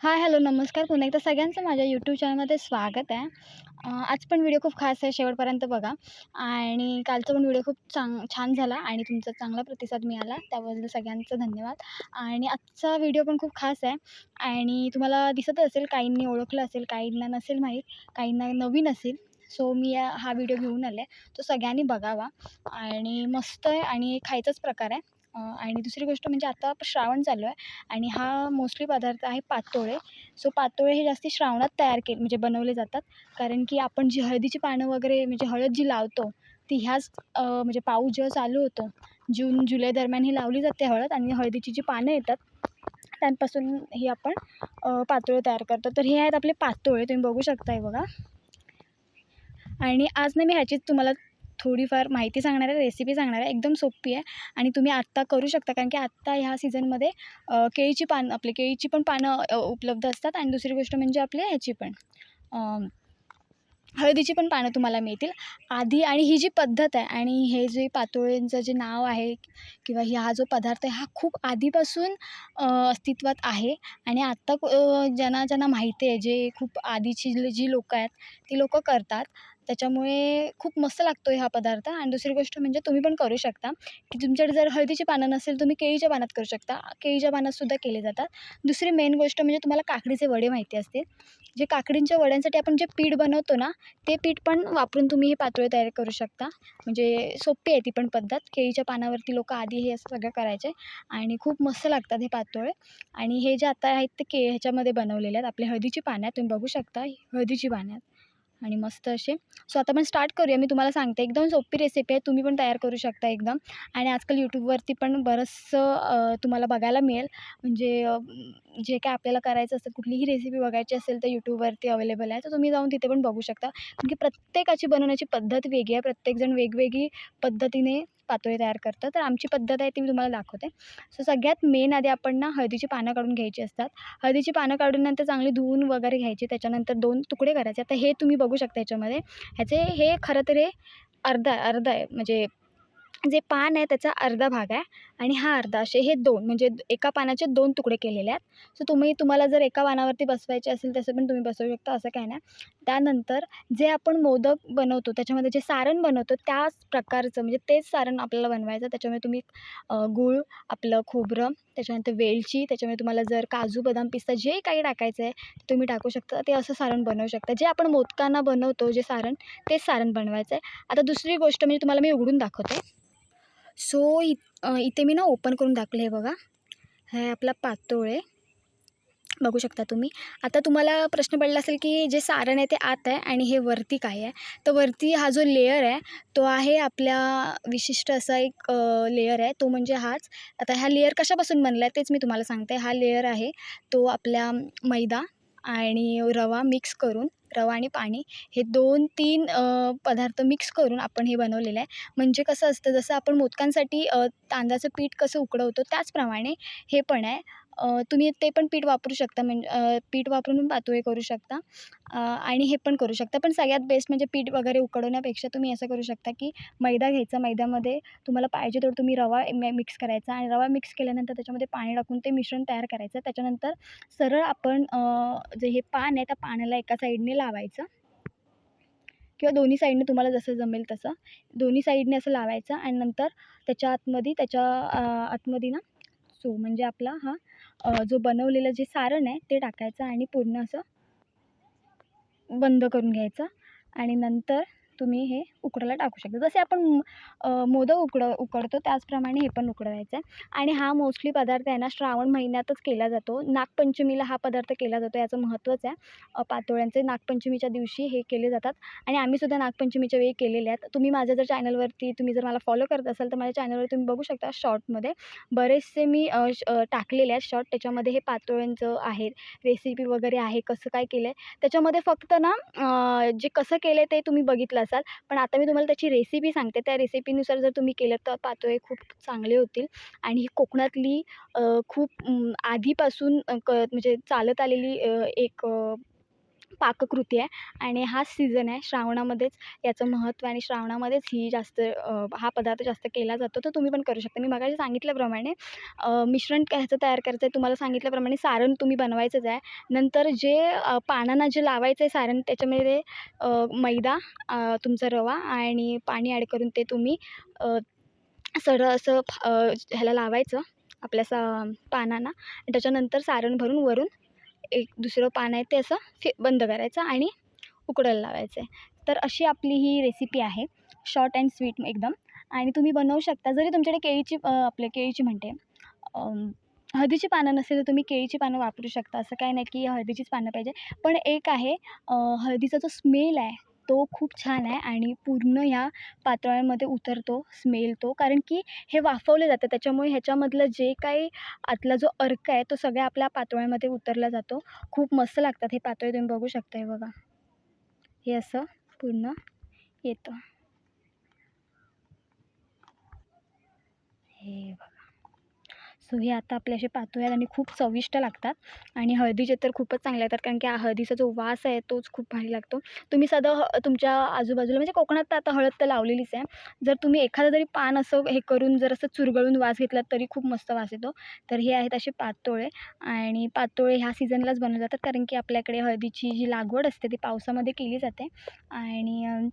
Hi hello नमस्कार. पुन्हा एकदा सगळ्यांचं माझ्या यूट्यूब चॅनलमध्ये स्वागत आहे. आज पण व्हिडिओ खूप खास आहे शेवटपर्यंत बघा. आणि कालचा पण व्हिडिओ खूप चांग छान झाला आणि तुमचा चांगला प्रतिसाद मिळाला. त्याबद्दल सगळ्यांचं धन्यवाद. आणि आजचा व्हिडिओ पण खूप खास आहे. आणि तुम्हाला दिसत असेल काहींनी ओळखलं असेल काहींना नसेल माहीत काहींना नवीन असेल. सो मी हा व्हिडिओ घेऊन आले. तो सगळ्यांनी बघावा. आणि मस्त आहे आणि खायचाच प्रकार आहे. आणि दुसरी गोष्ट म्हणजे आता श्रावण चालू आहे आणि हा मोस्टली पदार्थ आहे पातोळे. सो पातोळे हे जास्ती श्रावणात तयार के म्हणजे बनवले जातात. कारण की आपण जी हळदीची पानं वगैरे म्हणजे हळद जी लावतो ती ह्याच म्हणजे पाऊस जेव्हा चालू होतो. जून जुलै दरम्यान ही लावली जाते हळद आणि हळदीची जी पानं येतात त्यांपासून ही आपण पातोळे तयार करतो. तर हे आहेत आपले पातोळे तुम्ही बघू शकताय बघा. आणि आज ना मी ह्याचीच तुम्हाला थोडीफार माहिती सांगणार आहे रेसिपी सांगणार आहे एकदम सोपी आहे. आणि तुम्ही आत्ता करू शकता कारण की आत्ता ह्या सीझनमध्ये केळीची पानं आपली केळीची पण पानं उपलब्ध असतात. आणि दुसरी गोष्ट म्हणजे आपल्या ह्याची पण हळदीची पण पानं तुम्हाला मिळतील. आधी आणि ही जी पद्धत आहे आणि हे जे पातोळ्यांचं जे नाव आहे किंवा हा जो पदार्थ आहे हा खूप आधीपासून अस्तित्वात आहे. आणि आत्ता ज्यांना ज्यांना माहिती आहे जे खूप आधीची जी लोकं आहेत ती लोकं करतात. त्याच्यामुळे खूप मस्त लागतो आहे हा पदार्थ. आणि दुसरी गोष्ट म्हणजे तुम्ही पण करू शकता. की तुमच्याकडे जर हळदीची पानं नसेल तुम्ही केळीच्या पानात करू शकता. केळीच्या पानातसुद्धा केले जातात. दुसरी मेन गोष्ट म्हणजे तुम्हाला काकडीचे वडे माहिती असतील. जे काकडींच्या वड्यांसाठी आपण जे पीठ बनवतो ना ते पीठ पण वापरून तुम्ही हे पातोळे तयार करू शकता. म्हणजे सोपी आहे ती पण पद्धत. केळीच्या पानावरती लोक आधी हे असं सगळं करायचे. आणि खूप मस्त लागतात हे पातोळे. आणि हे जे आता आहेत ते के ह्याच्यामध्ये बनवलेले आहेत. आपले हळदीची पानं आहेत. तुम्ही बघू शकता हळदीची पानं आहेत. आणि मस्त असे. सो आता आपण स्टार्ट करूया. मी तुम्हाला सांगते. एकदम सोपी रेसिपी आहे. तुम्ही पण तयार करू शकता एकदम. आणि आजकाल यूट्यूबवरती पण बरंचसं तुम्हाला बघायला मिळेल. म्हणजे जे काय आपल्याला करायचं असेल कुठलीही रेसिपी बघायची असेल तर यूट्यूबवरती अवेलेबल आहे. तर तुम्ही जाऊन तिथे पण बघू शकता. कारण की प्रत्येकाची बनवण्याची पद्धत वेगळी आहे. प्रत्येकजण वेगवेगळी पद्धतीने पातोळी तयार करतं. तर आमची पद्धत आहे ती मी तुम्हाला दाखवते. सो सगळ्यात मेन आधी आपण ना हळदीची पानं काढून घ्यायची असतात. हळदीची पानं काढून नंतर चांगली धुवून वगैरे घ्यायची. त्याच्यानंतर दोन तुकडे करायचे. आता हे तुम्ही बघू शकता याच्यामध्ये. ह्याचे हे खरं तर हे अर्धा अर्धा आहे. म्हणजे जे पान आहे त्याचा अर्धा भाग आहे आणि हा अर्धा. असे हे दोन. म्हणजे एका पानाचे दोन तुकडे केलेले आहेत. सो तुम्ही तुम्हाला जर एका पानावरती बसवायचे असेल तसं पण तुम्ही बसवू शकता. असं काय नाही. त्यानंतर जे आपण मोदक बनवतो त्याच्यामध्ये जे सारण बनवतो त्याच प्रकारचं म्हणजे तेच सारण आपल्याला बनवायचं. त्याच्यामुळे तुम्ही गूळ आपलं खोबरं त्याच्यानंतर वेलची त्याच्यामुळे तुम्हाला जर काजू बदाम पिस्ता जे काही टाकायचं आहे ते तुम्ही टाकू शकता. ते असं सारण बनवू शकता. जे आपण मोदकांना बनवतो जे सारण तेच सारण बनवायचं आहे. आता दुसरी गोष्ट म्हणजे तुम्हाला मी उघडून दाखवते. सो इ इथे मी ना ओपन करून दाखले आहे बघा. हे आपला पातोळे. बघू शकता तुम्ही. आता तुम्हाला प्रश्न पडला असेल की जे सारण आहे ते आत आहे आणि हे वरती काय आहे? तर वरती हा जो लेयर आहे तो आहे आपल्या विशिष्ट असा एक लेयर आहे. तो म्हणजे हाच. आता हा लेयर कशापासून बनला आहे तेच मी तुम्हाला सांगते. हा लेयर आहे तो आपल्या मैदा आणि रवा मिक्स करून रवा आणि पाणी हे दोन तीन पदार्थ मिक्स करून आपण हे बनवलेलं आहे. म्हणजे कसं असतं जसं आपण मोदकांसाठी तांदळाचं पीठ कसं उकडवतो त्याचप्रमाणे हे पण आहे. तुम्ही ते पण पीठ वापरू शकता म्हणजे पीठ वापरून पातोळी करू शकता. आणि हे पण करू शकता. पण सगळ्यात बेस्ट म्हणजे पीठ वगैरे उकडवण्यापेक्षा तुम्ही असं करू शकता की मैदा घ्यायचा. मैद्यामध्ये तुम्हाला पाहिजे तेवढं तुम्ही रवा मिक्स करायचा आणि रवा मिक्स केल्यानंतर त्याच्यामध्ये पाणी टाकून ते मिश्रण तयार करायचं. त्याच्यानंतर सरळ आपण जे हे पान आहे त्या पाण्याला एका साईडने लावायचं. किंवा दोन्ही साईडने तुम्हाला जसं जमेल तसं. दोन्ही साईडने असं लावायचं आणि नंतर त्याच्या आतमध्ये त्याच्या आतमध्ये ना सो म्हणजे आपला हा जो बनवलेलं जे सारण आहे ते टाकायचं आणि पूर्ण असं बंद करून घ्यायचं. आणि नंतर तुम्ही हे उकडायला टाकू शकता. जसे आपण मोदक उकड उकडतो त्याचप्रमाणे हे पण उकडवायचं आहे. आणि हा मोस्टली पदार्थ आहे ना श्रावण महिन्यातच केला जातो. नागपंचमीला हा पदार्थ केला जातो याचं महत्त्वच आहे. पातोळ्यांचे नागपंचमीच्या दिवशी हे केले जातात. आणि आम्हीसुद्धा नागपंचमीच्या वेळी केलेले आहेत. तुम्ही माझ्या जर चॅनलवरती तुम्ही जर मला फॉलो करत असाल तर माझ्या चॅनलवर तुम्ही बघू शकता शॉर्टमध्ये बरेचसे मी टाकलेले आहेत शॉर्ट त्याच्यामध्ये हे पातोळ्यांचं आहे रेसिपी वगैरे आहे कसं काय केलं आहे त्याच्यामध्ये फक्त ना जे कसं केलं आहे ते तुम्ही बघितलं असाल. पण आता मी तुम्हाला त्याची रेसिपी सांगते. त्या रेसिपीनुसार जर तुम्ही केलं तर पातोळे खूप चांगले होतील. आणि ही कोकणातली खूप आधीपासून क म्हणजे चालत आलेली एक पाककृती आहे आणि हाच सीझन आहे. श्रावणामध्येच याचं महत्त्व आणि श्रावणामध्येच ही जास्त हा पदार्थ जास्त केला जातो. तर तुम्ही पण करू शकता. मी मगाशी सांगितल्याप्रमाणे मिश्रण ह्याचं तयार करायचं आहे तुम्हाला सांगितल्याप्रमाणे सारण तुम्ही बनवायचंच आहे. नंतर जे पानांना जे लावायचं आहे सारण त्याच्यामध्ये मैदा तुमचा रवा आणि पाणी ॲड करून ते तुम्ही सरळ असं ह्याला लावायचं आपल्या सा पानांना. आणि त्याच्यानंतर सारण भरून वरून एक दुसरं पान आहे ते असं फि बंद करायचं आणि उकडायला लावायचं आहे. तर अशी आपली ही रेसिपी आहे. शॉर्ट अँड स्वीट एकदम. आणि तुम्ही बनवू शकता. जरी तुमच्याकडे केळीची आपल्या केळीची म्हणते हळदीची पानं नसेल तर तुम्ही केळीची पानं वापरू शकता. असं काही नाही की हळदीचीच पानं पाहिजे. पण एक आहे हळदीचा जो स्मेल आहे तो खूप छान आहे आणि पूर्ण ह्या पातोळ्यांमध्ये उतरतो स्मेल तो कारण की हे वाफवलं जातं. त्याच्यामुळे ह्याच्यामधलं जे काही आतला जो अर्क आहे तो सगळ्या आपल्या पातोळ्यामध्ये उतरला जातो. खूप मस्त लागतात हे पातोळे. तुम्ही बघू शकता हे बघा. हे असं पूर्ण येतं. हे बघा. सो हे आता आपले असे पातोळे आहेत आणि खूप चविष्ट लागतात. आणि हळदीचे तर खूपच चांगले लागतात कारण की हळदीचा जो वास आहे तोच खूप भारी लागतो. तुम्ही साधं ह तुमच्या आजूबाजूला म्हणजे कोकणात तर आता हळद तर लावलेलीच आहे. जर तुम्ही एखादं तरी पान असं हे करून जर असं चुरगळून वास घेतलात तरी खूप मस्त वास येतो. तर हे आहेत असे पातोळे. आणि पातोळे ह्या सीझनलाच बनवले जातात कारण की आपल्याकडे हळदीची जी लागवड असते ती पावसामध्ये केली जाते. आणि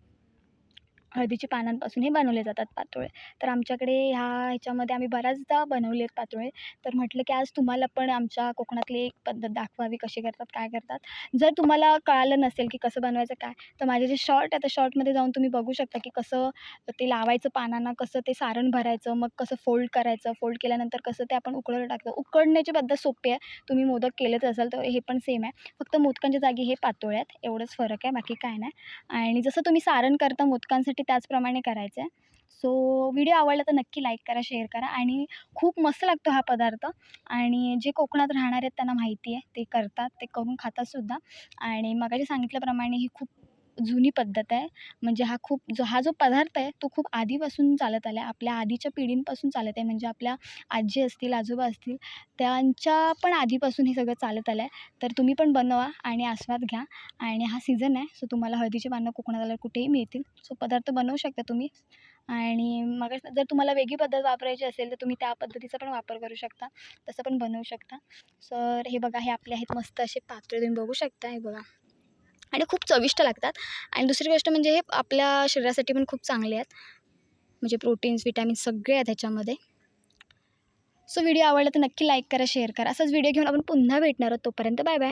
हळदीच्या पानांपासून हे बनवले जातात पातोळे. तर आमच्याकडे ह्या ह्याच्यामध्ये आम्ही बऱ्याचदा बनवले आहेत पातोळे. तर म्हटलं की आज तुम्हाला पण आमच्या कोकणातली एक पद्धत दाखवावी कशी करतात काय करतात. जर तुम्हाला कळालं नसेल की कसं बनवायचं काय तर माझे जे शॉर्ट आहे त्या शॉर्टमध्ये जाऊन तुम्ही बघू शकता की कसं ते लावायचं पानांना कसं ते सारण भरायचं मग कसं फोल्ड करायचं फोल्ड केल्यानंतर कसं ते आपण उकळलं टाकतो. उकडण्याची पद्धत सोपी आहे. तुम्ही मोदक केलेच असाल तर हे पण सेम आहे. फक्त मोदकांच्या जागी हे पातोळे आहेत. एवढंच फरक आहे बाकी काय नाही. आणि जसं तुम्ही सारण करता मोदकांसाठी त्याचप्रमाणे करायचं आहे सो व्हिडिओ आवडला तर नक्की लाईक करा शेअर करा आणि खूप मस्त लागतो हा पदार्थ. आणि जे कोकणात राहणार आहेत त्यांना माहिती आहे. ते करतात ते करून खातातसुद्धा आणि मगाशी सांगितल्याप्रमाणे ही खूप जुनी पद्धत आहे. म्हणजे हा खूप जो हा जो पदार्थ आहे तो खूप आधीपासून चालत आला आहे आपल्या आधीच्या पिढींपासून चालत आहे. म्हणजे आपल्या आजी असतील आजोबा असतील त्यांच्या पण आधीपासून हे सगळं चालत आलं आहे तर तुम्ही पण बनवा आणि आस्वाद घ्या. आणि हा सीझन आहे सो तुम्हाला हळदीची पानं कोकणात आल्यावर कुठेही मिळतील. सो पदार्थ बनवू शकता तुम्ही. आणि मग जर तुम्हाला वेगळी पद्धत वापरायची असेल तर तुम्ही त्या पद्धतीचा पण वापर करू शकता. तसं पण बनवू शकता. सर हे बघा हे आपले आहेत मस्त असे पात्र तुम्ही बघू शकता हे बघा. आणि खूप चविष्ट लागतात. आणि दुसरी गोष्ट म्हणजे हे आपल्या शरीरासाठी पण खूप चांगले आहेत. म्हणजे प्रोटीन्स विटॅमिन्स सगळे आहेत ह्याच्यामध्ये. सो व्हिडिओ आवडला तर नक्की लाईक करा शेअर करा. असाच व्हिडिओ घेऊन आपण पुन्हा भेटणार आहोत तोपर्यंत बाय बाय.